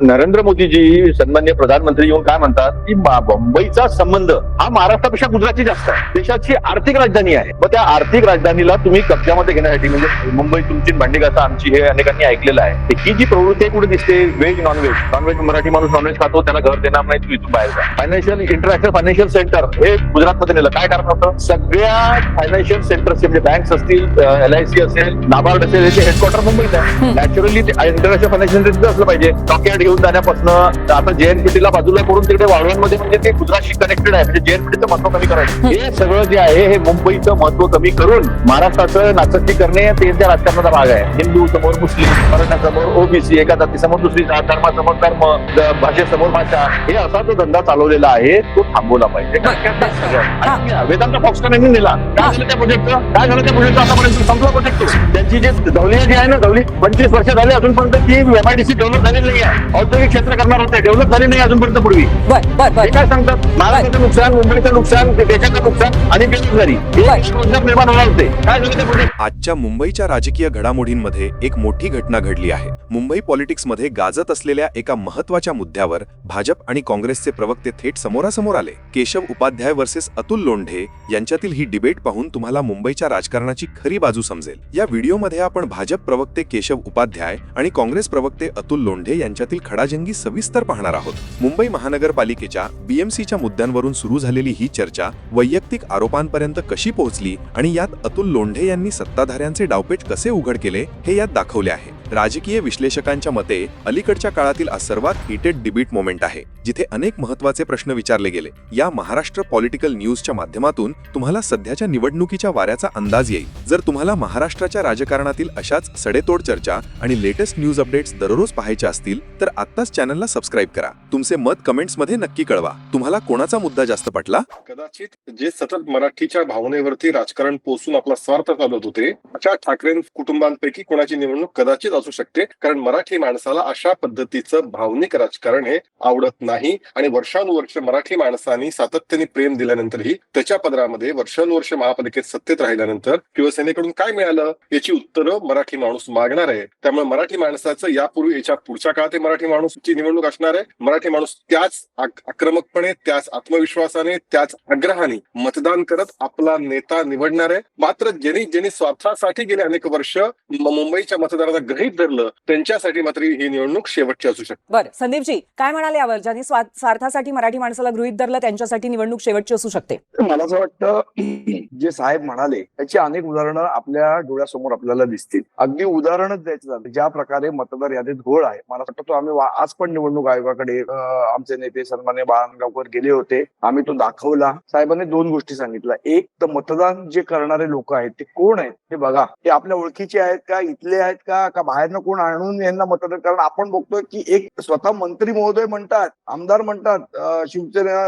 नरेंद्र मोदीजी सन्मान्य प्रधानमंत्री येऊन काय म्हणतात? की मुंबईचा संबंध हा महाराष्ट्रापेक्षा गुजरातची जास्त आहे. देशाची आर्थिक राजधानी आहे. मग त्या आर्थिक राजधानीला तुम्ही कब्जामध्ये घेण्यासाठी म्हणजे मुंबई तुमची भांडी घासा आमची हे अनेकांनी ऐकलेलं आहे. ही जी प्रवृत्ती आहे कुठे दिसते? व्हेज नॉनव्हेज नॉनव्हेज मराठी माणूस नॉनव्हेज खातो त्याला घर देणार नाही तू इथून बाहेर जा. फायनान्शियल इंटरनॅशनल फायनान्शियल सेंटर हे गुजरातमध्ये नेलं. काय कारण होतं? सगळ्या फायनान्शियल सेंटरचे म्हणजे बँक्स असतील एल आय सी असेल नाबार्ड असेल याचे हेडक्वार्टर मुंबईत आहे. नॅचरली इंटरनॅशनल फायनान्शियल सेंटर असलं पाहिजे. घेऊन जाण्यापासून आता जेएनपीटीला बाजूला करून तिकडे वाळवंटमध्ये म्हणजे ते गुजरातशी कनेक्टेड आहे. म्हणजे जेएनपीटीचं महत्त्व कमी करायचं. हे. सगळं जे आहे हे मुंबईचं महत्त्व कमी करून महाराष्ट्राचं नाचक्की करणे ते त्यांच्या राजकारणाचा भाग आहे. हिंदू समोर मुस्लिम मराठ्यासमोर ओबीसी एका जातीसमोर दुसरी जात धर्मासमोर धर्म भाषेसमोर भाषा. हे असा जो धंदा चालवलेला आहे तो थांबवला पाहिजे. वेदांत फॉक्सकॉन यांनी नेला. काय झालं त्या प्रोजेक्टचं काय झालं त्या प्रोजेक्टचं आतापर्यंत संपला प्रोजेक्ट त्यांची जी धवली जी आहे ना धवली पंचवीस वर्ष झाली अजूनपर्यंत ती एमआयडीसी डेव्हलप झालेली नाही आहे. औद्योगिक क्षेत्र करणार होते. डेव्हलप झाली नाही अजूनपर्यंत पूर्वी. बर बर बर. काय सांगतात? महाराष्ट्राचं नुकसान मुंबईचं नुकसान देशाचं नुकसान आणि बेरोजगारी हे. रोजगार निर्माण होणार होते. काय झालं आजच्या मुंबईच्या राजकीय घडामोडींमध्ये एक मोठी घटना घडली आहे. मुंबई पॉलिटिक्समध्ये गाजत असलेल्या एका महत्त्वाच्या मुद्द्यावर भाजप आणि काँग्रेसचे प्रवक्ते थेट समोरासमोर आले. केशव उपाध्याय वर्सेस अतुल लोंढे यांच्यातील ही डिबेट पाहून तुम्हाला मुंबईच्या राजकारणाची खरी बाजू समजेल. या व्हिडिओमध्ये आपण भाजप प्रवक्ते केशव उपाध्याय आणि काँग्रेस प्रवक्ते अतुल लोंढे यांच्यातील खडाजंगी सविस्तर पाहणार आहोत. मुंबई महानगरपालिकेच्या बीएमसीच्या मुद्द्यांवरून सुरू झालेली ही चर्चा वैयक्तिक आरोपांपर्यंत कशी पोहोचली आणि यात अतुल लोंढे यांनी सत्ताधाऱ्यांचे डावपेच कसे उघड केले हे यात दाखवले आहे. राजकीय विश्लेषकांच्या मते अलीकडच्या काळातील हा सर्वात हिटेड डिबेट मोमेंट आहे जिथे अनेक महत्त्वाचे प्रश्न विचारले गेले. या महाराष्ट्र पॉलिटिकल न्यूजच्या माध्यमातून तुम्हाला सध्याच्या निवडणुकीच्या वाऱ्याचा अंदाज येईल. जर तुम्हाला महाराष्ट्राच्या राजकारणातील अशाच सडेतोड चर्चा आणि लेटेस्ट न्यूज अपडेट्स दररोज पाहायच्या असतील तर आत्ताच चॅनलला सबस्क्राईब करा. तुमचे मत कमेंट्समध्ये नक्की कळवा. तुम्हाला कोणाचा मुद्दा जास्त पटला? कदाचित जे सतत मराठीच्या भावनेवरती राजकारण पोसून आपला स्वार्थ चालवत होते अशा ठाकरे कुटुंबांपैकी कोणाची निवडणूक कदाचित असू शकते. कारण मराठी माणसाला अशा पद्धतीचं भावनिक राजकारण हे आवडत नाही. आणि वर्षानुवर्ष मराठी माणसांनी सातत्याने प्रेम दिल्यानंतरही त्याच्या पदरामध्ये वर्षानुवर्ष महापालिकेत सत्तेत राहिल्यानंतर शिवसेनेकडून काय मिळालं? याची उत्तरं मराठी माणूस मागणार आहे. त्यामुळे मराठी माणसाचं यापूर्वी याच्या पुढच्या काळात मराठी माणूसची निवडणूक असणार आहे. मराठी माणूस त्याच आक्रमकपणे त्याच आत्मविश्वासाने त्याच आग्रहाने मतदान करत आपला नेता निवडणार आहे. मात्र ज्यांनी ज्यांनी स्वार्थासाठी गेले अनेक वर्ष मुंबईच्या मुंबईच्या मतदारांना गृहीत धरलं त्यांच्यासाठी मात्र ही निवडणूक शेवटची असू शकते. बर संदीपजी काय म्हणाले यावर? ज्यांनी स्वा- स्वार्थासाठी मराठी माणसाला गृहीत धरलं त्यांच्यासाठी निवडणूक शेवटची असू शकते. मला असं वाटतं जे साहेब म्हणाले त्याची अनेक उदाहरणं आपल्या डोळ्यासमोर आपल्याला दिसतील. अगदी उदाहरणच द्यायचं झालं. ज्या प्रकारे मतदार यादीत घोळ आहे मला वाटतं तो आम्ही आज पण निवडणूक आयोगाकडे आमचे नेते सन्मान्य बाळांगावकर गेले होते. आम्ही तो दाखवला. साहेबांनी दोन गोष्टी सांगितल्या. एक तर मतदान जे करणारे लोक आहेत ते कोण आहेत? हे बघा ते आपल्या ओळखीचे आहेत का इथले आहेत का का बाहेरनं कोण आणून यांना मतदान कारण आपण बघतोय की एक स्वतः मंत्री महोदय म्हणतात आमदार म्हणतात शिवसेना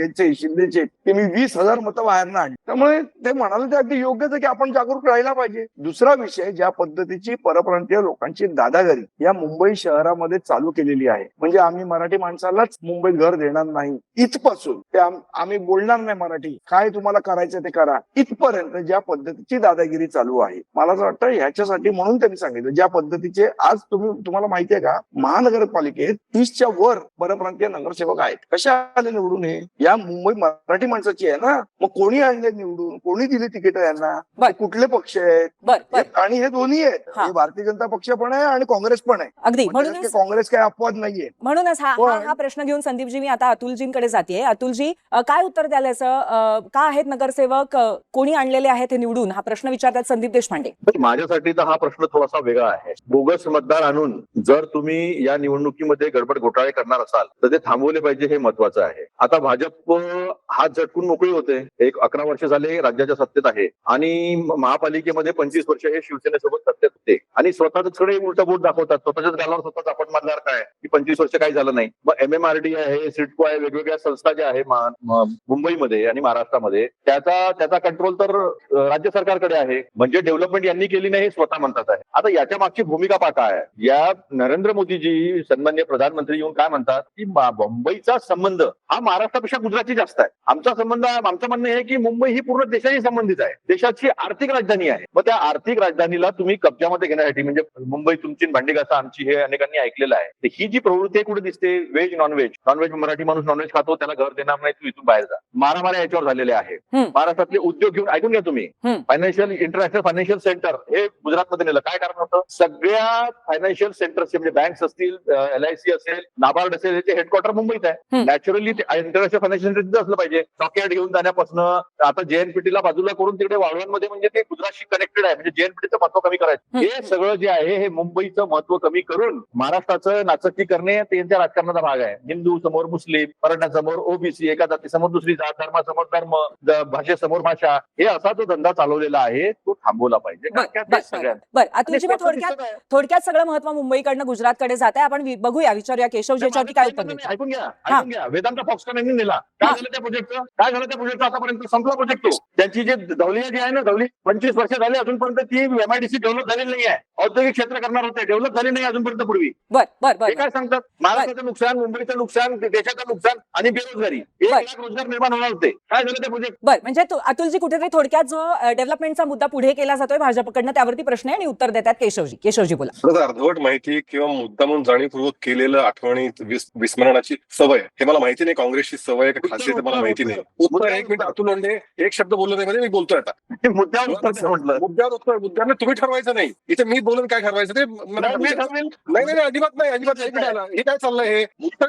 यांचे शिंदेचे की मी वीस हजार मतं बाहेरनं आणली. त्यामुळे ते म्हणाले ते अगदी योग्यच आहे की आपण जागरूक राहायला पाहिजे. दुसरा विषय ज्या पद्धतीची परप्रांतीय लोकांची दादागिरी या मुंबई शहरामध्ये चालू केलेली आहे. म्हणजे आम्ही मराठी माणसालाच मुंबईत घर देणार नाही. इथपासून ते आम्ही बोलणार नाही मराठी. काय तुम्हाला करायचं ते करा. इथपर्यंत ज्या पद्धतीची दादागिरी चालू आहे. मला असं वाटतं ह्याच्यासाठी म्हणून त्यांनी सांगितलं. ज्या पद्धतीचे आज तुम्ही तुम्हाला माहिती आहे का महानगरपालिकेत तीसच्या वर परप्रांतीय नगरसेवक आहेत. कशा आले निवडून हे? या मुंबई मराठी माणसाची आहे ना? मग कोणी आणले निवडून? कोणी दिली तिकीट यांना? कुठले पक्ष आहेत? हे- आणि हे दोन्ही आहेत. भारतीय जनता पक्ष पण आहे आणि काँग्रेस पण आहे. अगदी. म्हणजे काही काँग्रेस काही अपवाद नाहीये. म्हणूनच हा हा प्रश्न घेऊन संदीपजी मी आता अतुलजींकडे जाते अतुलजी काय उत्तर द्याल याचं? अ, का आहेत नगरसेवक? कोणी आणलेले आहेत हे निवडून? हा प्रश्न विचारतात संदीप देशपांडे. माझ्यासाठी तर हा प्रश्न थोडासा वेगळा आहे. बोगस मतदार आणून जर तुम्ही या निवडणुकीमध्ये गडबड घोटाळे करणार असाल तर ते थांबवले पाहिजे हे महत्वाचं आहे. आता भाजप हात झटकून मोकळी होते. एक अकरा वर्ष झाले राज्याच्या सत्तेत आहे. आणि महापालिकेमध्ये पंचवीस वर्ष हे शिवसेनेसोबत सत्तेत होते. आणि स्वतःकडे उलटा बोट दाखवतात. स्वतःच्याच गालावर स्वतःच आपण मानणार काय? की पंचवीस वर्ष काही झालं नाही. मग एम एम आर डी आहे सिडको आहे वेगवेगळ्या संस्था ज्या आहे मुंबईमध्ये आणि महाराष्ट्रामध्ये त्याचा त्याचा कंट्रोल तर राज्य सरकारकडे आहे. म्हणजे डेव्हलपमेंट यांनी केली नाही हे स्वतः म्हणतात आहे. आता याच्या याच्या मागची भूमिका पाहता आहे. या नरेंद्र मोदीजी सन्मान्य प्रधानमंत्री येऊन काय म्हणतात? की मुंबईचा संबंध हा महाराष्ट्रापेक्षा गुजरातची जास्त आहे. आमचा संबंध आमचं म्हणणं आहे की मुंबई ही पूर्ण देशाशी संबंधित आहे. देशाची आर्थिक राजधानी आहे. मग त्या आर्थिक राजधानीला तुम्ही कब्जामध्ये घेण्यासाठी म्हणजे मुंबई तुमची भांडी घासा आमची हे अनेकांनी ऐकलेलं आहे. तर ही जी प्रवृत्ती आहे कुठे दिसते? व्हेज नॉनव्हेज नॉनव्हेज मराठी माणूस नॉनव्हेज खातो त्याला घर देणार नाही तू इथून बाहेर जा. मारामाऱ्या याच्यावर झालेल्या हम्म. महाराष्ट्रातले उद्योग घेऊन ऐकून घ्या तुम्ही. फायनान्शियल इंटरनॅशनल फायनान्शियल सेंटर हे गुजरातमध्ये नेलं. काय कारण? होतं. सगळ्या फायनान्शियल सेंटरचे म्हणजे बँक्स असतील एल आय सी असेल नाबार्ड असेल याचे हेडक्वार्टर मुंबईत आहे. नॅचरली इंटरनॅशनल फायनान्शियल सेंटर तिथं असलं पाहिजे. डॉक्यार्ड घेऊन जाण्यापासून आता जेएनपीटी ला बाजूला करून तिकडे वाळवणमध्ये म्हणजे ते गुजरातशी कनेक्टेड आहे. म्हणजे जेएनपीटीचं महत्त्व कमी करायचं. हे सगळं जे आहे हे मुंबईचं महत्त्व कमी करून महाराष्ट्राचं नाचक्की करणे ते त्यांच्या राजकारणाचा भाग आहे. हिंदू समोर मुस्लिम मराठ्यांसमोर ओबीसी एका जातीसमोर दुसरी जात धर्मासमोर धर्म भाषेसमोर भाषा. हे असा जो धंदा चालवलेला आहे तो थांबवला पाहिजे. सगळ्यात थोडक्यात. थोडक्यात सगळं महत्त्व मुंबईकडनं गुजरातकडे जात आहे. आपण बघूया विचारूया केशवजी याच्यावरती काय उत्तर देतो ऐकून घ्या ऐकून घ्या. वेदांत फॉक्सकॉन यांनी नेला. काय झालं त्या प्रोजेक्टचं काय झालं त्या प्रोजेक्टचं आतापर्यंत संपला प्रोजेक्ट तो. त्यांची जे धवली जी आहे ना धवली पंचवीस वर्ष झाली अजूनपर्यंत ती एमआयडीसी डेव्हलप झालेली नाही आहे औद्योगिक क्षेत्र करणार होते डेव्हलप झाली नाही अजूनपर्यंत पूर्वी. बर बर बर हे काय सांगतात? महाराष्ट्राचं नुकसान मुंबईचं नुकसान देशाचं नुकसान आणि बेरोजगारी. एक. लाख रोजगार निर्माण होणार होते. काय झालं त्या प्रोजेक्ट बर म्हणजे तो- अतुलजी कुठेतरी थोडक्यात जो डेव्हलपमेंटचा मुद्दा पुढे केला जातोय भाजपकडनं त्यावरती प्रश्न आहे आणि उत्तर देतात केशवजी केशवजी बोला अर्धवट माहिती किंवा मुद्दामून जाणीवपूर्वक केलेलं आठवणी विस- विस्मरणाची सवय हे मला माहिती नाही काँग्रेसची सवय खासियत मला माहिती नाही उत्तर एक मिनिट अतुल लोंढे एक शब्द बोललो नाही म्हणजे मी बोलतोय आता मुद्द्यावर म्हटलं मुद्द्यावर उत्तर मुद्द्यावर तुम्ही ठरवायचं नाही इथे मी बोलून काय ठरवायचं ते मला नाही, मी नाही अजिबात नाही अजिबात नाही. एक मिनिट आला. हे काय चाललंय हे उत्तर.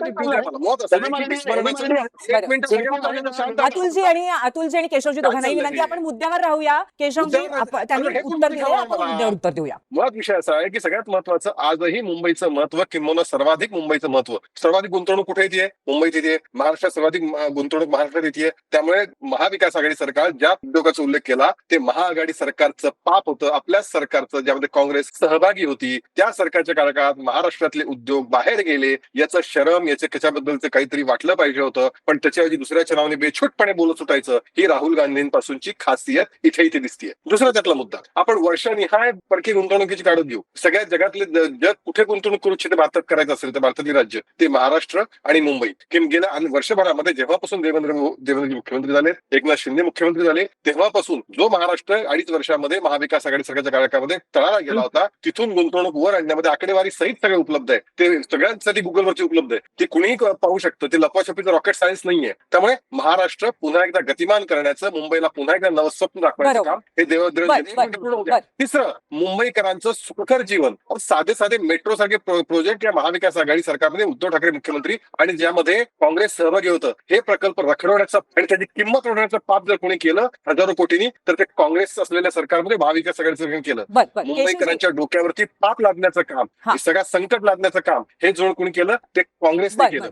अतुलजी आणि अतुलजी आणि केशवजी दोघांनाही विनंती? आपण मुद्द्यावर राहूया केशवजी. त्यांनी उत्तर दिले आपण? मुद्द्यावर उत्तर देऊया सर्वात विषय असा आहे की सगळ्यात महत्वाचं आजही मुंबईचं महत्त्व किंवा सर्वाधिक मुंबईचं महत्त्व. सर्वाधिक गुंतवणूक कुठे येते मुंबईत येते महाराष्ट्रात सर्वाधिक गुंतवणूक महाराष्ट्रात येते त्यामुळे महाविकास आघाडी सरकार ज्या उद्योगाचा उल्लेख केला ते महाआघाडी सरकारचं पाप होतं. आपल्याच सरकारचं ज्यामध्ये काँग्रेस सहभागी होती त्या सरकारच्या कार्यकाळात महाराष्ट्रातले उद्योग बाहेर गेले. याचं शरम याचे त्याच्याबद्दलचं काहीतरी वाटलं पाहिजे होतं. पण त्याच्याऐवजी दुसऱ्याच्या नावाने बेछूटपणे बोलत सुटायचं ही राहुल गांधींपासूनची खासियत इथे इथे दिसतीये. दुसरा त्यातला मुद्दा. आपण वर्षनिहाय परकी गुंतवणुकीची काढत घेऊ. सगळ्या जगातले जग कुठे गुंतवणूक करू इच्छिते भारतात करायचं असेल तर भारतातील राज्य ते महाराष्ट्र आणि मुंबई. की गेल्या वर्षभरामध्ये जेव्हापासून देवेंद्र देवेंद्रजी मुख्यमंत्री झाले एकनाथ शिंदे मुख्यमंत्री झाले तेव्हापासून जो महाराष्ट्र अडीच वर्षामध्ये महाविकास आघाडी सरकारच्या कार्यकाळामध्ये तळाला गेला होता तिथून गुंतवणूक वर आणण्यामध्ये आकडेवारी सहित सगळे उपलब्ध आहे. ते सगळ्यांसाठी गुगलवरती उपलब्ध आहे. ते कुणीही पाहू शकतं. ते लपवाछपीचं रॉकेट सायन्स नाहीये. त्यामुळे महाराष्ट्र पुन्हा एकदा गतिमान करण्याचं मुंबईला पुन्हा एकदा नवस्वप्न दाखवायचं. काम हे देवेंद्र. तिसरं मुंबईकरांचं सुखकर जीवन. साधे साधे मेट्रो सारखे प्रो- प्रोजेक्ट या महाविकास आघाडी सरकारमध्ये उद्धव ठाकरे मुख्यमंत्री आणि ज्यामध्ये काँग्रेस सहभागी होतं. हे प्रकल्प रखडवण्याचा आणि त्याची किंमत वाढवण्याचं पाप जर कोणी केलं हजारो कोटींनी तर ते काँग्रेस असलेल्या सरकारमध्ये महाविकास आघाडी सरकारने केलं. मुंबईकरांच्या डोक्यावरती पाप लादण्याचं काम हा. सगळ्यात संकट लादण्याचं काम हे जो कोणी केलं ते काँग्रेसने केलं.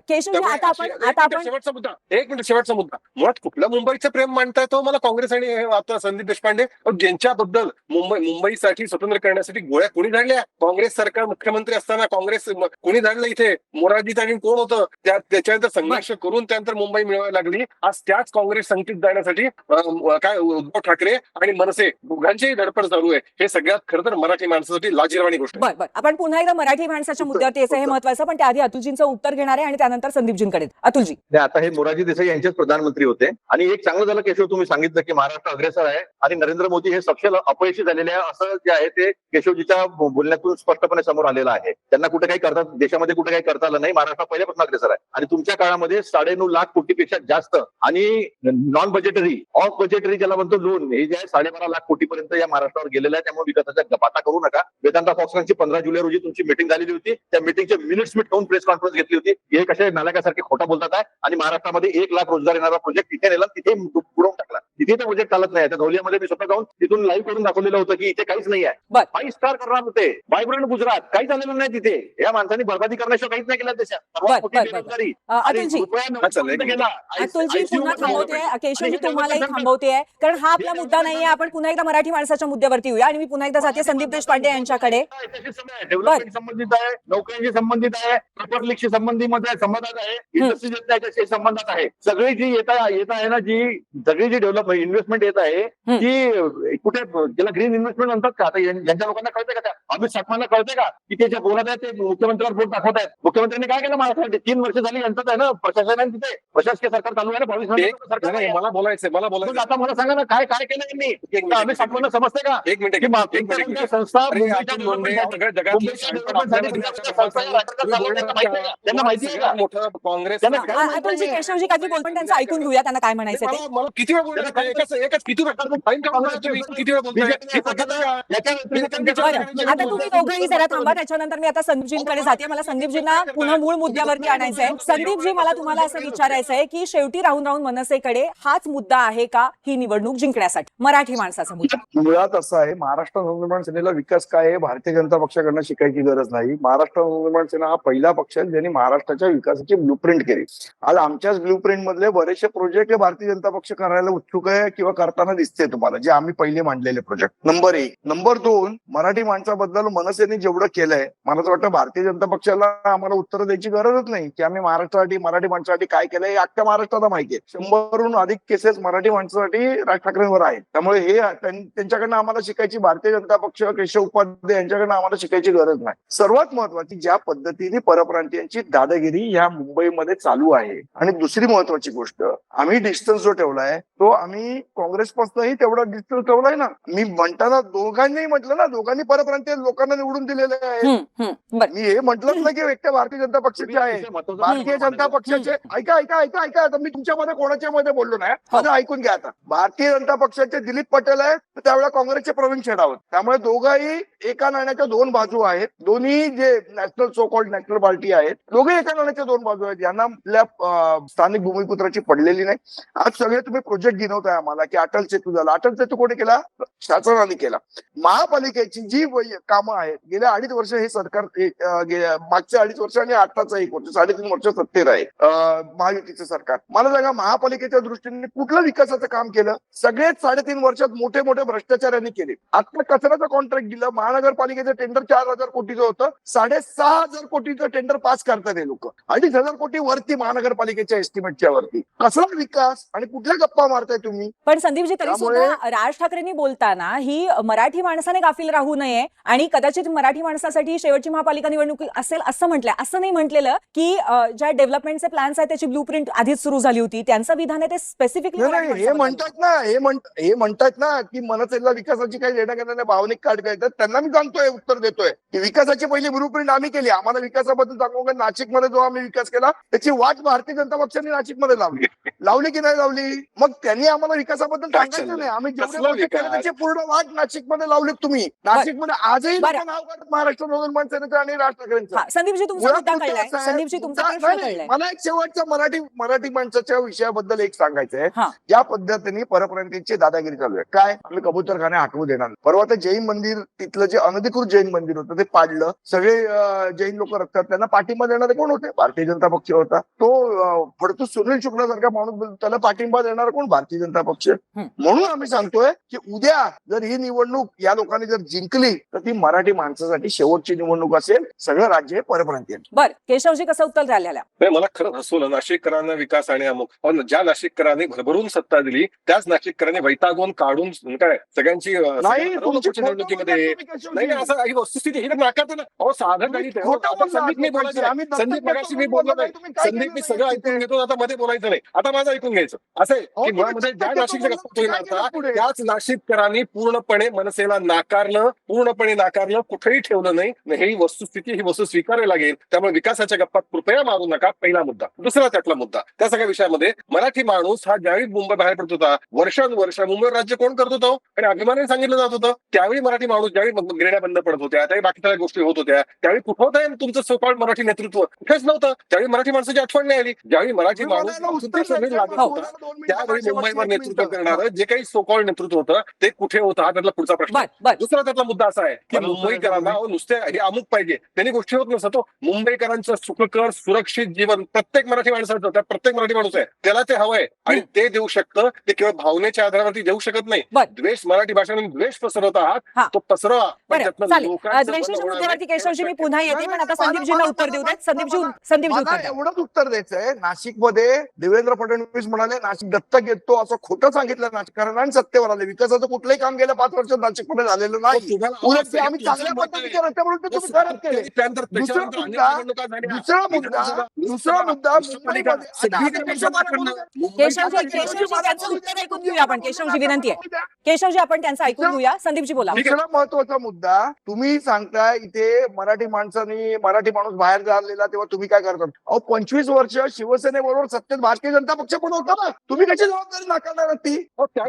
शेवटचा मुद्दा. एक मिनिट शेवटचा मुद्दा. मुळात कुठल्या मुंबईचं प्रेम मांडताय तो मला काँग्रेस आणि आता संदीप देशपांडे. ज्यांच्याबद्दल मुंबई मुंबईसाठी स्वतंत्र करण्यासाठी गोळ्या कोणी झाडल्या? काँग्रेस सरकार मुख्यमंत्री असताना काँग्रेस कोणी झाडलं इथे? मोरारजी ताणी कोण होतं? त्या त्याच्यानंतर संघर्ष करून त्यानंतर मुंबई मिळवायला लागली. आज त्याच काँग्रेस संकेत जाण्यासाठी काय उद्धव ठाकरे आणि मनसे दोघांचीही धडपड चालू आहे. हे सगळ्यात खरं तर मराठी माणसासाठी लाजिरवाणी गोष्ट आहे. बर बर. आपण पुन्हा एकदा मराठी माणसाच्या मुद्द्यावरती यायचं हे. महत्वाचं पण त्याआधी अतुलजींचं उत्तर घेणार आहे आणि त्यानंतर संदीपजींकडे. अतुलजी. नाही, आता हे मोरारजी देसाई यांचेच प्रधानमंत्री होते. आणि एक चांगलं झालं केशव तुम्ही सांगितलं की महाराष्ट्र अग्रेसर आहे. आणि नरेंद्र मोदी हे सक्षल अपयशी झालेले आहे. असं जे आहे ते केशवजीच्या बो- बोलण्यातून स्पष्टपणे समोर आलेलं आहे. त्यांना कुठे काही करता देशामध्ये कुठे काही करता आलं नाही. महाराष्ट्र पहिल्यापासून अग्रेसर आहे. आणि तुमच्या काळामध्ये साडेनऊ लाख कोटीपेक्षा जास्त आणि नॉन बजेटरी ऑफ बजेटरी ज्याला म्हणतो लोन हे जे आहे साडेबारा लाख कोटीपर्यंत या महाराष्ट्रावर गेलेलं आहे. त्यामुळे विकासाच्या गपाता करू नका. वेदांता फॉक्सकॉनची पंधरा जुलै रोजी तुमची मीटिंग झालेली होती. त्या मीटिंगचे मिनिट्स मीट ठेवून प्रेस कॉन्फरन्स घेतली होती. हे कशा नालाकासारखे खोटा बोलतात आहे. आणि महाराष्ट्रामध्ये एक लाख रोजगार येणारा प्रोजेक्ट तिथे नेला तिथे बुडवून टाकला तिथे तो प्रोजेक्ट चालत नाही. धौलियामध्ये मी स्वतः जाऊन तिथून लाईव्ह करून दाखवलेलं होतं की इथे काहीच नाही आहे. फाईव्ह स्टार करणार होते. वायब्रंट गुजरात. काही झालेलं नाही तिथे. या माणसांनी बर्बादी करण्याशिवाय काहीच नाही केलं देशात. हा, थांबवते. हे कारण हा आपला मुद्दा नाहीये. आपण पुन्हा एकदा मराठी माणसाच्या मुद्द्यावरती येऊया. आणि मी पुन्हा एकदा जाते संदीप देशपांडे यांच्याकडे. डेव्हलपमेंट संबंधित आहे. नोकऱ्यांशी संबंधित आहे. पेपर लीकशी संबंधित आहे. संबंधात आहे. इंडस्ट्री याच्याशी संबंधात आहे. सगळी जी येता येत आहे ना जी सगळी जी डेव्हलपमेंट इन्व्हेस्टमेंट येत आहे. की कुठे ज्याला ग्रीन इन्व्हेस्टमेंट म्हणतात का? आता यांच्या लोकांना कळतंय का त्या? अमित साठमांना कळतंय का? की ते जे बोलत आहेत ते मुख्यमंत्र्यांवर बोट दाखवत आहेत. मुख्यमंत्र्यांनी काय केलं महाराष्ट्रासाठी तीन वर्ष झाली यांचंच आहे ना प्रशासन आहे तिथे. प्रशासकीय सरकार चालू आहे ना आहे. मला बोलायचंय मला बोलायचं आता मला सांगा ना काय काय केलं यांनी? एक मिनिट, त्या अमित साठमांना समजते का? एक मिनिट संस्था त्यांना माहिती आहे का? त्यांना मोठं काँग्रेस त्यांना ऐकून घेऊया त्यांना काय म्हणायचं ते. मला किती वेळ त्याला एकच किती आता तुम्ही दोघंही जरा थांबा त्याच्यानंतर मी आता संदीपजींकडे जाते. मला संदीपजींना पुन्हा मूळ मुद्द्यावरती आणायचं आहे संदीपजी मला तुम्हाला असं विचारायचं आहे की शेवटी राहून राहून मनसेकडे हाच मुद्दा आहे का ही निवडणूक जिंकण्यासाठी? मराठी माणसाचा मुद्दा. मुळात असं आहे महाराष्ट्र नवनिर्माण सेनेला विकास काय आहे भारतीय जनता पक्षाकडनं शिकायची गरज नाही. महाराष्ट्र नवनिर्माण सेना हा पहिला पक्ष आहे ज्यांनी महाराष्ट्राच्या विकासाची ब्लूप्रिंट केली. आज आमच्याच ब्लूप्रिंट मधले बरेचसे प्रोजेक्ट हे भारतीय जनता पक्ष करायला उत्सुक आहे किंवा करताना दिसते तुम्हाला जे आम्ही पहिले मांडलेले प्रोजेक्ट नंबर एक. नंबर दोन मराठी माणसाबद्दल मनसेने जेवढं केलंय मला असं वाटतं भारतीय जनता पक्षाला आम्हाला उत्तर द्यायची गरजच नाही की आम्ही महाराष्ट्रासाठी मराठी माणसासाठी काय केलंय हे अख्ख्या महाराष्ट्राला माहिती आहे. शंभरहून अधिक केसेस मराठी माणसासाठी राज ठाकरेंवर आहेत. त्यामुळे हे त्यांच्याकडनं आम्हाला शिकायची भारतीय जनता पक्ष केशव उपाध्याय यांच्याकडनं आम्हाला शिकायची गरज नाही. सर्वात महत्वाची ज्या पद्धतीने परप्रांतीयांची दादागिरी या मुंबईमध्ये चालू आहे. आणि दुसरी महत्वाची गोष्ट आम्ही डिस्टन्स जो ठेवलाय तो आम्ही काँग्रेसपासूनही तेवढा डिस्टन्स ठेवलाय ना. मी म्हणताना दोघांनी म्हटलं ना दोघांनी परप्रांतीय लोकांना निवडून दिलेले आहे. मी हे म्हटलंच नाही की व्यक्ती भारतीय जनता पक्षाचे आहे. भारतीय जनता पक्षाचे ऐका ऐका ऐका ऐका. आता मी तुमच्यामध्ये कोणाच्या मध्ये बोललो नाही. हो. माझं ऐकून घ्या आता. भारतीय जनता पक्षाचे दिलीप पटेल आहेत तर त्यावेळेला काँग्रेसचे प्रवीण शेडावत त्यामुळे दोघंही एका नाण्याच्या दोन बाजू आहेत. दोन्ही जे national so called national party आहेत दोघे एका नाण्याच्या दोन बाजू आहेत. यांना आपल्या स्थानिक भूमिपुत्राची पडलेली नाही. आज सगळे तुम्ही प्रोजेक्ट गिनवताय आम्हाला की अटल सेतू झाला. अटल सेतू कोणी केला? शासनाने केला. महापालिकेची जी कामं आहेत गेल्या अडीच वर्ष हे सरकार मागच्या अडीच वर्ष आणि आताचं एक वर्ष साडेतीन वर्ष सत्तेत आहे महायुतीचं सरकार. मला सांगा महापालिकेच्या दृष्टीने कुठलं विकासाचं काम केलं? सगळेच साडेतीन वर्षात मोठे मोठे भ्रष्टाचारांनी केले. आता कचऱ्याचं कॉन्ट्रॅक्ट दिलं महानगरपालिकेचं टेंडर चार हजार कोटीचं होतं साडेसहा हजार कोटीचं टेंडर पास करतात हे लोक. अडीच हजार कोटी वरती महानगरपालिकेच्या एस्टिमेटच्या वरती. कसला विकास आणि कुठल्या गप्पा मारताय तुम्ही? पण संदीपजी तरी सुद्धा राज ठाकरेंनी बोलताना ही मराठी माणसाने गाफील राहू नये आणि कदाचित मराठी माणसासाठी शेवटची महापालिका निवडणूक असेल असं म्हटलंय. असं नाही म्हटलेलं की ज्या डेव्हलपमेंटचे प्लॅन्स आहेत त्याची ब्लू प्रिंट आधीच सुरू झाली होती. त्यांचं विधान आहे ते स्पेसिफिकली हे म्हणतात ना हे म्हण हे म्हणतात ना की मनसेला विकासाची काही देण्या घेण्याने भावनिक काढ येतात त्यांना मी सांगतोय उत्तर देतोय. की विकासाची पहिली ब्लूप्रिंट आम्ही केली. आम्हाला विकासाबद्दल सांगू का नाशिकमध्ये जो आम्ही विकास केला त्याची वाट भारतीय जनता पक्षाने नाशिकमध्ये लावली. लावली की नाही लावली? मग त्यांनी आम्हाला विकासाबद्दल सांगायचं? नाही. आम्ही जेवढे? त्याची पूर्ण वाट नाशिकमध्ये लावलीत तुम्ही. नाशिकमध्ये आजही नाव महाराष्ट्र नवनिर्माण सेनेचं आणि राज ठाकरेंचं संदीपजी तुमचा संदीपजी मला एक शेवटचा मराठी मराठी माणसाच्या विषयाबद्दल एक सांगायचं. आहे. ज्या पद्धतीने परप्रांतीची दादागिरी चालू आहे. काय? आम्ही कबूतरखाने हटवू देणार. परवा ते जैन मंदिर तिथलं जे अनधिकृत जैन मंदिर होतं ते पाडलं. सगळे जैन लोक रखतात त्यांना पाठिंबा देणारे कोण होते? भारतीय जनता पक्ष होता. तो अं, फडतूस सुनील शुक्लासारखा माणूस त्याला पाठिंबा देणार कोण? भारतीय जनता पक्ष म्हणून आम्ही सांगतोय की उद्या जर ही निवडणूक या लोकांनी जर जिंकली तर ती मराठी माणसासाठी शेवटची निवडणूक असेल. सगळं राज्य हे परप्रांतीय बर केशवजी कसं उत्तर द्यायला नाही मला खरंच हसवलं नाशिककरांना विकास आणि अमुक. ज्या नाशिककरांनी भरभरून सत्ता दिली त्याच नाशिककरांनी वैतागून काढून काय सगळ्यांची निवडणुकीमध्ये. नाही असं ही वस्तुस्थिती ही तर नाकारते ना. अहो साधं काही आता बोलला, संदीप मी बोलायचं नाही. आम्ही दत्तक संदीप घेतो मगाशी मी बोललो नाही. संदीप मी सगळं ऐकून? घेतो आता मध्ये बोलायचं नाही. आता माझं ऐकून घ्यायचं. असं आहे तुम्ही मुळामध्ये ज्या नाशिकच्या गप्पा तुम्ही मारता? त्याच नाशिककरांनी पूर्णपणे मनसेला नाकारलं पूर्णपणे नाकारलं कुठेही ठेवलं नाही. ही वस्तुस्थिती ही वस्तू स्वीकारावी लागेल. त्यामुळे विकासाच्या गप्पात कृपया मारू नका पहिला मुद्दा. दुसरा त्यातला मुद्दा. त्या सगळ्या विषयामध्ये मराठी माणूस हा ज्यावेळी मुंबई बाहेर पडत होता वर्षानुवर्ष मुंबईवर राज्य कोण करत होतं? आणि अभिमानाने सांगितलं जात होतं त्यावेळी मराठी माणूस ज्यावेळी मग गिरण्या बंद पडत होत्या त्यावेळी बाकी सगळ्या गोष्टी होत होत्या त्यावेळी कुठं होतं तुमचं सोपाळ मराठी नेतृत्व? कुठेच नव्हतं. त्यावेळी मराठी माणसाची आठवण नाही आली. ज्यावेळी मराठी माणूस आहे. त्यावेळी शेवटची एक नेतृत्व. करणारं जे काही सोकॉल नेतृत्व होतं ते कुठे होतं? हा त्यातला पुढचा प्रश्न. दुसरा त्यातला मुद्दा असा आहे की मुंबईकरांना अहो, नुसते हे अमुक पाहिजे. त्यांनी गोष्टी होत नसतो तो मुंबईकरांचं सुखकर सुरक्षित जीवन प्रत्येक मराठी माणसाचं त्या प्रत्येक मराठी माणूस आहे. त्याला ते हवंय. आणि ते देऊ शकतं ते केवळ भावनेच्या आधारावरती देऊ शकत नाही. द्वेष मराठी भाषेने द्वेष पसरवत हा. आहात तो पसरवा. द्वेषाच्या. केशवजी मी पुन्हा येते पण आता संदीपजींना उत्तर देऊ देत. संदीपजी संदीपजी एवढंच उत्तर द्यायचंय. नाशिकमध्ये देवेंद्र फडणवीस म्हणाले नाशिक दत्तक घेतो असं खोटं सांगितलं राजकारण आणि सत्तेवर आले. विकासाचं कुठलंही काम गेल्या पाच वर्षात नाशिकमध्ये झालेलं नाही. उलट ते आम्ही चांगल्या पद्धतीचे रस्ते म्हणून ते तुम्ही खराब केले. दुसरा मुद्दा दुसरा मुद्दा दुसरा मुद्दा केशवजी केशवजी त्यांचं उत्तर ऐकून घेऊया आपण. केशवजी विनंती आहे केशवजी आपण त्यांचं ऐकून घेऊया. संदीपजी बोला. दुसरा महत्त्वाचा मुद्दा तुम्ही सांगताय इथे मराठी माणसांनी मराठी माणूस बाहेर झालेला तेव्हा तुम्ही काय करतात अहो पंचवीस वर्ष शिवसेनेबरोबर सत्तेत भारतीय जनता पक्ष पण होता ना? तुम्ही कशी जबाबदारी नाकारणार ती.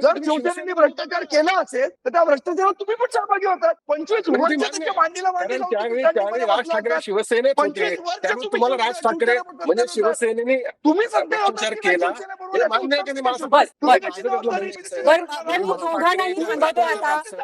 जर शिवसेनेने भ्रष्टाचार केला असेल तर त्या भ्ष्टाचारात तुम्ही पण सहभागी होतात. पंचवीस वर्ष त्यांच्या मांडीला मांडी कारण लावून त्यावेळी तुम्ही त्यावेळी त्यांच्यामध्ये राज ठाकरे शिवसेनेत होते. तुम्हाला राज ठाकरे म्हणजे. शिवसेनेने तुम्ही नाही केला. हे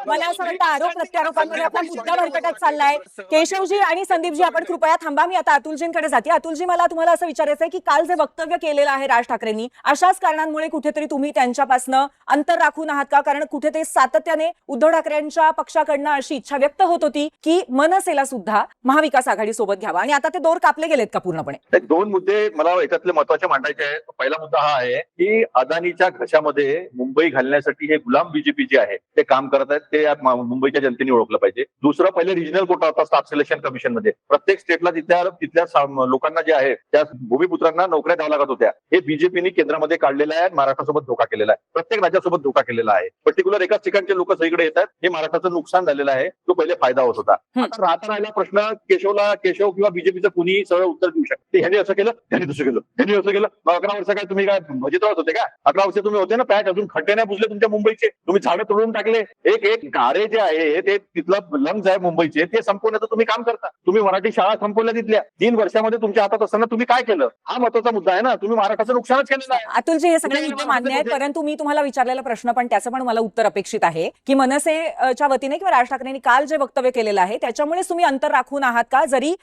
मला असं वाटतं आरोप प्रत्यारोपांमध्ये आपला मुद्दा भरकटत चाललाय. केशवजी आणि संदीपजी आपण कृपया थांबा मी आता अतुलजींकडे जाते. अतुलजी मला तुम्हाला असं विचारायचं आहे की काल जे वक्तव्य केलेलं आहे राज ठाकरेंनी अशाच कारणांमुळे कुठेतरी तुम्ही त्यांच्यापासनं अंतर राखून आहात का? कारण कुठेतरी सातत्याने उद्धव ठाकरेंच्या पक्षाकडनं अशी इच्छा व्यक्त होत होती की मनसेला सुद्धा महाविकास आघाडी सोबत घ्यावा. आणि आता ते दोर कापले गेलेत का पूर्णपणे? दोन मुद्दे मला याच्यातले महत्त्वाचे मांडायचे आहेत. पहिला मुद्दा हा आहे की अदानीच्या घशामध्ये मुंबई घालण्यासाठी हे गुलाम बीजेपी जे आहे ते काम करत आहेत. ते मुंबईच्या जनतेने ओळखलं पाहिजे. दुसरं पहिले रिजनल कोटा होता स्टाफ सिलेक्शन कमिशनमध्ये. प्रत्येक स्टेटला तिथल्या तिथल्या लोकांना जे आहे त्या भूमिपुत्रांना नोकऱ्या द्याव्या लागत होत्या. हे बीजेपीने केंद्रामध्ये काढलेलं आहे महाराष्ट्रासोबत धोका केलेला आहे. प्रत्येक राज्यासोबत धोका केलेला आहे. पर्टिक्युलर एकाच ठिकाणचे लोक सगळीकडे येतात हे महाराष्ट्राचं नुकसान झालेलं आहे. तो पहिले फायदा होत होता. आता राहता राहिला प्रश्न केशवला केशव किंवा बीजेपीचं कुणी सरळ उत्तर देऊ शकते ह्याने असं केलं ह्याने तसं केलं ह्याने असं केलं. मग अकरा वर्ष काय तुम्ही काय भजितरावत होते का? अकरा वर्ष तुम्ही होते ना पॅच अजून खड्डे नाही बुजले तुमच्या मुंबईचे. तुम्ही झाडं तोडून टाकले. एक एक गारे जे आहे ते तिथलं लंग्स आहे मुंबईचे. ते संपवण्याचं तुम्ही काम करता. तुम्ही मराठी शाळा संपवल्या तिथल्या. तीन वर्षामध्ये तुमच्या हातात असताना तुम्ही काय केलं? हा महत्त्वाचा मुद्दा आहे ना. तुम्ही महाराष्ट्राचं नुकसानच केलेलं आहे. अतुलजी हे सगळे मुद्दे मान्य आहेत सांगत परंतु मी तुम्हाला विचारलेला प्रश्न पण त्याचं पण मला उत्तर अपेक्षित आहे की मनसेच्या वतीने किंवा राज ठाकरेंनी काल जे वक्तव्य केलेलं आहे त्याच्यामुळे तुम्ही अंतर राखून आहात का? जरी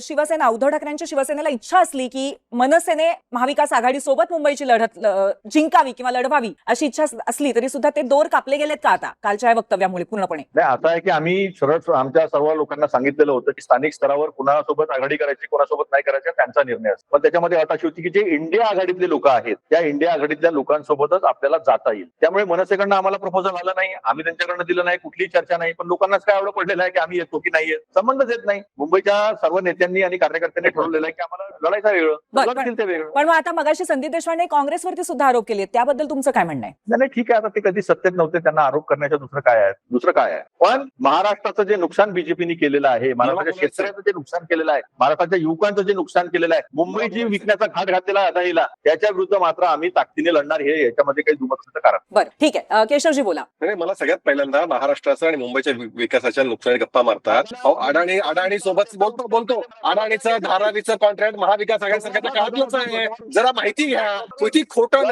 शिवसेना उद्धव ठाकरेंच्या शिवसेनेला इच्छा असली की मनसेने महाविकास आघाडी सोबत मुंबईची लढत जिंकावी किंवा लढवावी अशी इच्छा अस- असली तरी सुद्धा ते दोर कापले गेलेत का आता कालच्या या वक्तव्यामुळे पूर्णपणे? असं आहे की आम्ही सरळ आमच्या सर्व लोकांना सांगितलेलं होतं की स्थानिक स्तरावर कुणासोबत आघाडी करायची कोणासोबत नाही करायची त्यांचा निर्णय असतो. पण त्याच्यामध्ये अट अशी होती की जे इंडिया आघाडीतले लोक आहेत त्या इंडिया आघाडीतल्या लोकांसोबतच आपल्याला जाता येईल. त्यामुळे मनसेकडनं आम्हाला प्रपोजल आलं नाही. आम्ही त्यांच्याकडनं दिलं नाही. कुठलीही चर्चा नाही. पण लोकांनाच काय एवढं पडलेलं आहे की आम्ही येतो की नाही येत? संबंधच येत नाही. मुंबईच्या सर्व नेत्यांनी आणि कार्यकर्त्यांनी ठरवलेलं आहे की आम्हाला लढायचं वेगळं. ते वेगळं. पण मग आता मगाशी संदीप देशपांडे काँग्रेसवरती सुद्धा आरोप केले. त्याबद्दल तुमचं काय म्हणणं आहे? नाही ठीक आहे. आता ते कधी सत्तेत नव्हते त्यांना आरोप करण्याचं दुसरं काय आहे? दुसरं काय आहे? पण महाराष्ट्राचं जे नुकसान बीजेपीने केलेलं आहे महाराष्ट्राच्या शेतकऱ्याचं जे नुकसान केलेलं आहे महाराष्ट्राच्या युवकांचं जे नुकसान केलेलं आहे मुंबई जी विकण्याचा घाट घातलेला आहे त्याच्या विरुद्ध मात्र आम्ही ताकदीने लढणार हे याच्यामध्ये काही दुमत कारण बरं ठीक आहे. केशवजी बोला. नाही मला सगळ्यात पहिल्यांदा महाराष्ट्राचं आणि मुंबईच्या विकासाच्या नुकसानी गप्पा मारतात. अडाणी अडाणी सोबत बोलतो बोलतो. अडाणीचं धारावीचं कॉन्ट्रॅक्ट महाविकास आघाडी आहे? जरा माहिती घ्या. किती खोटं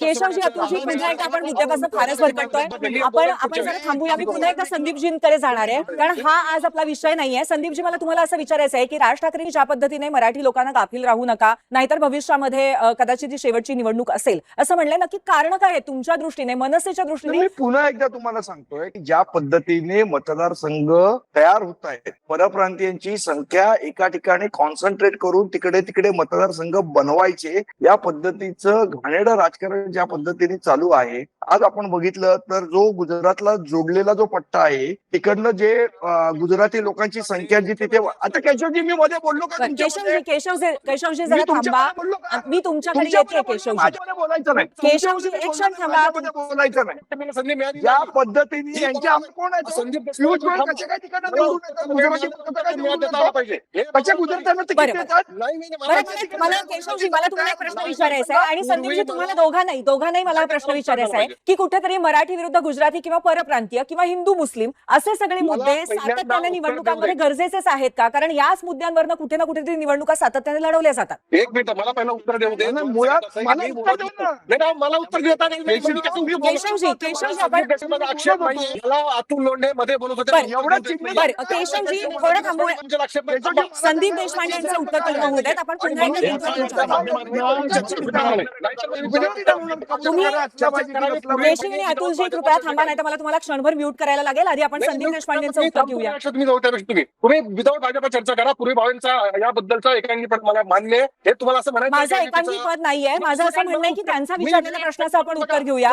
केशवजी अतुलजी पुन्हा एकदा आपण मुद्द्यापासून फारच भरकटतोय. आपण आपण जरा थांबूया. मी पुन्हा एकदा संदीपजींकडे जाणार आहे. कारण हा आज आपला विषय नाहीये. संदीपजी मला तुम्हाला असं विचारायचं आहे की राज ठाकरेंनी ज्या पद्धतीने मराठी लोकांना गाफील राहू नका नाहीतर भविष्यामध्ये कदाचित ही शेवटची निवडणूक असेल असं म्हणलंय नक्की कारण काय आहे तुमच्या दृष्टीने मनसेच्या दृष्टीने? मी पुन्हा एकदा तुम्हाला सांगतोय की ज्या पद्धतीने मतदारसंघ तयार होत आहेत परप्रांतीयांची संख्या एका ठिकाणी कॉन्सन्ट्रेट करून तिकडे तिकडे मतदारसंघ बनवायचे या पद्धतीचं घाणेरडं राजकारण ज्या पद्धतीने चालू आहे. आज आपण बघितलं तर जो गुजरातला जोडलेला जो पट्टा आहे तिकडनं जे गुजराती लोकांची संख्या जी तिथे आता केशवजी मी मध्ये बोललो का? केशवजी केशवजी केशवजी मी जरा थांबा. का? मी तुमच्याकडे येते केशवजी. माझ्यामध्ये बोलायचं नाही केशवजी, तुमच्यामध्ये एक क्षण बोललो, थांबा. माझ्यामध्ये बोलायचं नाही तुम्हाला संधी मिळाली ज्या नाही. पद्धतीने यांचे आम्ही कोण आहेत संदीप पियुष गोयल थांबा. कसे काय तिकडनं निवडून येतात? गुजराती लोकं काय निवडून मिळालं येतात? पाहिजे हे कसे गुजरात्यांना तिकीट बरं, बरं. देतात नाही नाही, बरं, नाही, मला मला केशवजी मला तुम्हाला एक प्रश्न विचारायचा आहे आणि संदीपजी तुम्हाला दोघांनाही दोघांनाही मला हा प्रश्न विचारायचा आहे की कुठेतरी मराठी विरुद्ध गुजराती किंवा परप्रांतीय किंवा हिंदू मुस्लिम असे सगळे मला मुद्दे पहिल्यांदा सातत्याने उत्तर निवडणुकांमध्ये देऊ गरजेचेच आहेत का कारण याच मुद्द्यांवरनं कुठे ना कुठेतरी निवडणुका सातत्याने लढवल्या जातात एक मिनिट मला पहिला उत्तर देऊ दे नाही, मुळात मला मला उत्तर देता नाही येत. मी कसं- मी बोलत केशवजी होतो. केशवजी मला आपण त्याच्यामध्ये आक्षेप नाहीये. मला अतुल लोंढे मध्ये बोलत होते संदीप देशपांडे यांचं उत्तर पूर्ण होऊ देत आपण पुन्हा एकदा अतुलजी कृपया थांबा नाही तर मला तुम्हाला क्षणभर म्यूट करायला लागेल आधी आपण संदीप देशपांडेंचं उत्तर घेऊया तुम्ही तुम्ही तुम्ही विदाऊट भाजपा चर्चा करा पूर्वी भावांचा याबद्दलचा एकांगी पण मला मान्य. हे तुम्हाला असं म्हणायचं माझं एकांगी पद नाहीये माझं असं म्हणणं आहे की त्यांचा विचारलेल्या प्रश्नाचं आपण उत्तर घेऊया.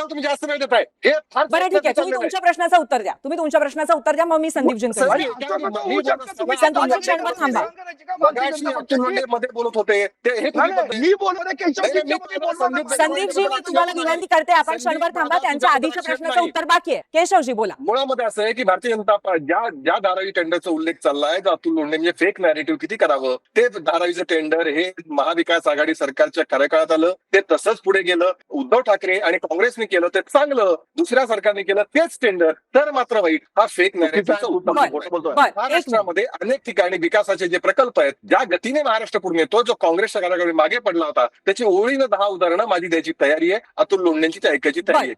तुम्ही जास्त वेळ देताय हे बरं ठीक आहे. तुम्ही तुमच्या प्रश्नाचं उत्तर द्या. तुम्ही तुमच्या प्रश्नाचं उत्तर द्या मग मी अतुल लोंढे मध्ये बोलत होते. हे मी. संदीपजी मी तुम्हाला विनंती करते आपण क्षणभर थांबा. त्यांच्या आधीच्या प्रश्नाचं उत्तर बाकी आहे. केशवजी बोला. मुळामध्ये असं आहे की भारतीय जनता ज्या ज्या धारावी टेंडरचा उल्लेख चाललाय जो अतुल लोंढे म्हणजे फेक नॅरेटिव्ह किती करावं? ते धारावीचं टेंडर हे महाविकास आघाडी सरकारच्या कार्यकाळात आलं ते तसंच पुढे गेलं. उद्धव ठाकरे आणि काँग्रेसने केलं ते चांगलं. दुसऱ्या सरकारने केलं तेच टेंडर तर मात्र वाईट. हा फेक महाराष्ट्रामध्ये अनेक ठिकाणी विकासाचे जे प्रकल्प आहेत ज्या गतीने महाराष्ट्र पुढे येतो जो काँग्रेसच्या काळाकडे मागे पडला होता त्याची ओळीनं दहा उदाहरणं माझी द्यायची तयारी आहे. अतुल लोंढेंची त्या ऐकायची तयारी आहे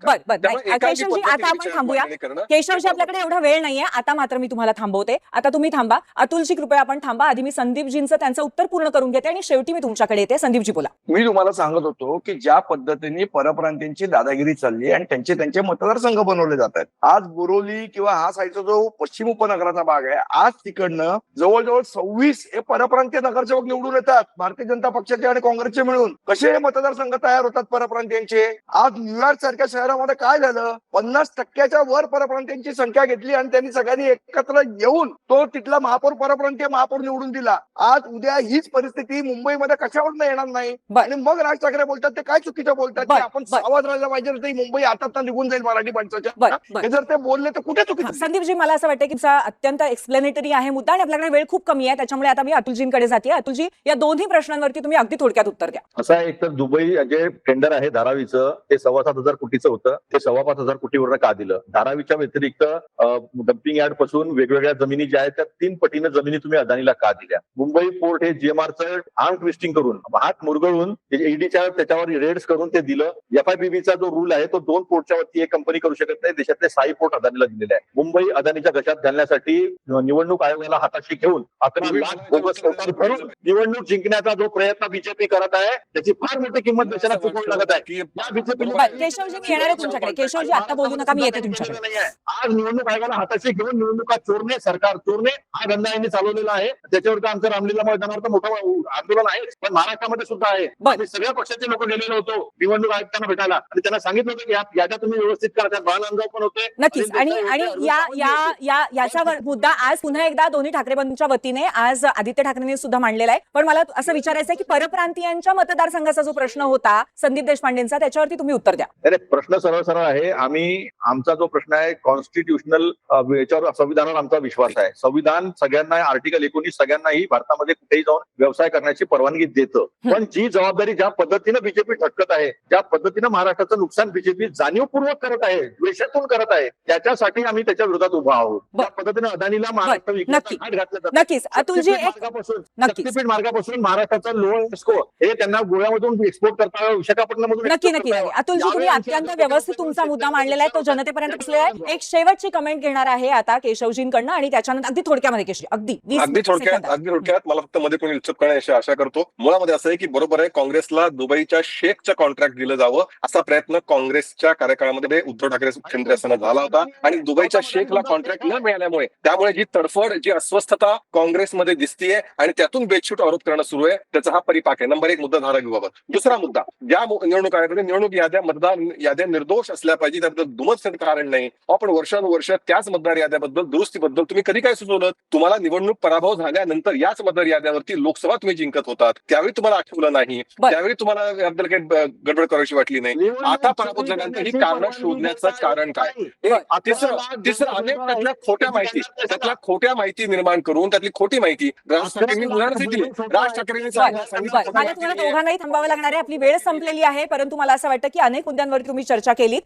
आता आपण थांबूया. केशवजी आपल्याकडे एवढा वेळ नाहीये. आता मात्र मी तुम्हाला थांबवते. आता तुम्ही थांबा. अतुलजी कृपया आपण थांबा. आधी मी संदीपजींचं त्यांचं उत्तर पूर्ण करून घेते आणि शेवटी मी तुमच्याकडे येते. संदीपजी बोला. मी तुम्हाला सांगत होतो की ज्या पद्धतीने परप्रांतींची दादागिरी चालली आणि त्यांचे त्यांचे मतदारसंघ बनवले जात आहेत. आज बोरोली किंवा हा साईडचा जो पश्चिम उपनगराचा भाग आहे आज तिकडनं जवळजवळ सव्वीस हे परप्रांतीय नगरसेवक निवडून येतात भारतीय जनता पक्षाचे आणि काँग्रेसचे मिळून. कसे हे मतदारसंघ तयार होतात परप्रांतीयांचे? आज न्यूयॉर्क सारख्या शहरामध्ये काय झालं? पन्नास टक्क्याच्या वर परप्रांतीयांची संख्या घेतली आणि त्यांनी सगळ्यांनी एकत्र येऊन तो तिथला महापौर परप्रांतीय महापौर निवडून दिला. आज उद्या हीच परिस्थिती मुंबईमध्ये कशावर येणार नाही? आणि मग राज ठाकरे बोलतात ते काय चुकीचं बोलतात? आपण. सावध राहायला पाहिजे तर मुंबई आता निघून जाईल मराठी माणसाच्या. हे? जर ते बोलले तर कुठे चुकीचं? संदीपजी मला असं वाटतं की अत्यंत एक्सप्लेनेटरी आहे मुद्दा आणि आपल्याकडे वेळ खूप कमी आहे त्याच्यामुळे आता मी अतुलजींकडे जाते. अतुलजी या दोन्ही प्रश्नांवरती तुम्ही अगदी थोडक्यात उत्तर द्या. असं आहे एक तर दुबई जे टेंडर आहे धारावीचं ते सव्वा सात हजार कोटीचं होतं. ते सव्वा पाच हजार कोटीवर का दिलं? धारावीच्या व्यतिरिक्त डम्पिंग यार्डपासून वेगवेगळ्या जमिनी ज्या आहेत त्या तीन पटीनं जमिनी तुम्ही अदानीला का दिल्या? मुंबई पोर्ट हे जीएमआरचं आर्म ट्विस्टिंग करून हात मुरगळून ईडीच्या त्याच्यावर रेड्स करून ते दिलं. एफआयपीबीचा जो रूल आहे तो दोन पोर्टच्या वरती एक कंपनी करू शकत नाही. देशातले साई पोर्ट अदानीला दिलेले आहे मुंबई अदानीच्या घशात घालण्यासाठी निवडणूक आयोगाला हाताशी घेऊन अकरा लाख बोगस भरून निवडणूक जिंकण्याचा जो प्रयत्न बीजेपी करत आहे त्याची फार मोठी किंमत देशाला चुकवली लागत आहे. या बीजेपीला- बर, केशवजी मी येणार आहे तुमच्याकडे. केशवजी आता बोलू नका मी येते तुमच्याकडे. नाहीये. आज निवडणूक आयोगाला हाताशी घेऊन निवडणुका चोरणे सरकार चोरणे हा धंदा यांनी चालवलेला आहे. त्याच्यावर आमचं रामलीला मैदानावर मोठं आंदोलन आहे. पण महाराष्ट्रामध्ये सुद्धा आहे. सगळ्या पक्षाचे लोक गेलेलो होतो निवडणूक आयुक्तांना भेटायला. आणि त्यांना सांगितलं होतं की या याद्या तुम्ही व्यवस्थित करा त्यात बाळानंदराव पण होते. नक्कीच. आणि आणि या या या याच्यावर मुद्दा आज पुन्हा एकदा दोन्ही ठाकरे बंधूंच्या वतीने आज आदित्य ठाकरेंनी सुद्धा मांडलेला आहे. पण मला असं विचारायचं आहे की परप्रांतीयांच्या मतदारसंघाचा जो प्रश्न होता संदीप देशपांडेंचा त्याच्यावरती तुम्ही उत्तर द्या. अरे प्रश्न सरळ सरळ आहे. आम्ही आमचा जो प्रश्न आहे कॉन्स्टिट्युशनल याच्यावर संविधानावर आमचा विश्वास आहे. संविधान सगळ्यांना आर्टिकल एकोणीस सगळ्यांनाही भारतामध्ये कुठेही जाऊन व्यवसाय करण्याची परवानगी देतं. पण जी जबाबदारी ज्या पद्धतीनं बीजेपी ठटकत आहे ज्या पद्धतीनं महाराष्ट्राचं नुकसान बीजेपी जाणीवपूर्वक करत आहे द्वेषातून करत आहे त्याच्यासाठी आम्ही त्याच्या विरोधात उभा आहोत. त्या पद्धतीनं अदानीला महाराष्ट्र घातला जातो. नक्कीच. अतुलजी मार्गापासून. शक्तीपीठ मार्गापासून महाराष्ट्राचा लोअर एस्को हे त्यांना गोव्यामधून एक्सपोर्ट करता विशाखापट्टणमधून नक्की नक्की. अतुलजी तुम्ही अत्यंत व्यवस्थित तुमचा मुद्दा मांडलेला आहे तो जनतेपर्यंत पोहोचलेला आहे. एक शेवटची कमेंट घेणार आहे आता केशवजींकडनं आणि त्याच्यानंतर अगदी थोडक्यामध्ये केशव अगदी अगदी थोडक्यात. अगदी थोडक्यात. मला फक्त मध्ये कोणी उत्सुक करण्याची आशा करतो. मुळामध्ये असं आहे की बरोबर आहे काँग्रेसला दुबईच्या शेखचं कॉन्ट्रॅक्ट दिलं जावं असा प्रयत्न काँग्रेसच्या कार्यकाळामध्ये उद्धव ठाकरे मुख्यमंत्री असताना झाला होता. आणि दुबईच्या शेखला कॉन्ट्रॅक्ट न मिळाल्यामुळे त्यामुळे जी तडफड जी अस्वस्थता काँग्रेसमध्ये दिसतीये आणि त्यातून बेडशूट आरोप करणं सुरू आहे त्याचा हा परिपाक आहे. नंबर एक मुद्दा धारावीबाबत दुसरा मुद्दा ज्या निवडणूक आयोगाने निवडणूक याद्या मतदार याद्या निर्दोष असल्या पाहिजे त्याबद्दल दुमत कारण नाही? आपण वर्षानुवर्ष त्याच मतदार याद्याबद्दल दुरुस्तीबद्दल तुम्ही कधी काय सुचवलं? तुम्हाला निवडणूक पराभव झाल्यानंतर याच मतदार याद्यावरती लोकसभा तुम्ही जिंकत होतात. त्यावेळी तुम्हाला आठवलं नाही. त्यावेळी तुम्हाला याबद्दल काही गडबड करावीशी वाटली नाही. आता पराभूत झाल्यानंतर ही कारणं शोधण्याचं कारण काय? हे तिसरं तिसरं अनेक त्यातल्या खोट्या माहिती त्यातल्या खोट्या माहिती निर्माण करून त्यातली खोटी माहिती राज ठाकरेंनी उदाहरण दिली. राज ठाकरेंनी. सांगितलं दोघांनाही थांबावं लागणार आहे. आपली वेळ संपलेली आहे परंतु मला असं वाटतं की अनेक मुद्द्यांवरती तुम्ही चर्चा केली